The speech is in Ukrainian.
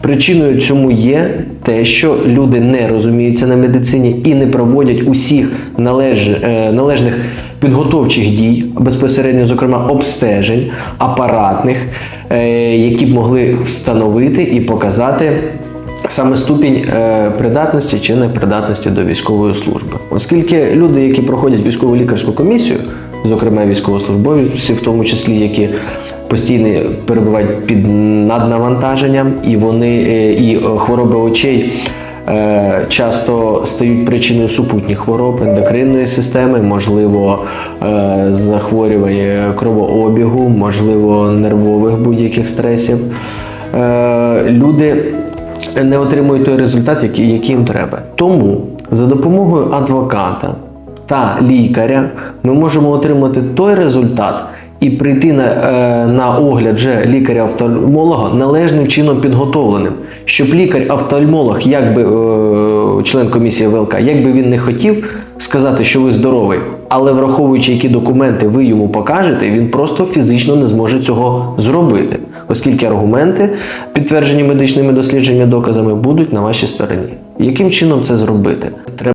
Причиною цьому є те, що люди не розуміються на медицині і не проводять усіх належ, е, належних підготовчих дій, безпосередньо, зокрема, обстежень апаратних, е, які б могли встановити і показати саме ступінь е, придатності чи непридатності до військової служби. Оскільки люди, які проходять військово лікарську комісію, зокрема військовослужбовці, в тому числі, які постійно перебувають під наднавантаженням, і вони е, і е, хвороби очей. е, Часто стають причиною супутніх хвороб ендокринної системи, можливо, захворювання кровообігу, можливо, нервових будь-яких стресів. Люди не отримують той результат, який їм треба. Тому за допомогою адвоката та лікаря ми можемо отримати той результат і прийти на, е, на огляд вже лікаря-офтальмолога належним чином підготовленим, щоб лікар-офтальмолог, як би е, член комісії ВЛК, як би він не хотів сказати, що ви здоровий, але враховуючи, які документи ви йому покажете, він просто фізично не зможе цього зробити, оскільки аргументи, підтверджені медичними дослідженнями, доказами, будуть на вашій стороні. Яким чином це зробити?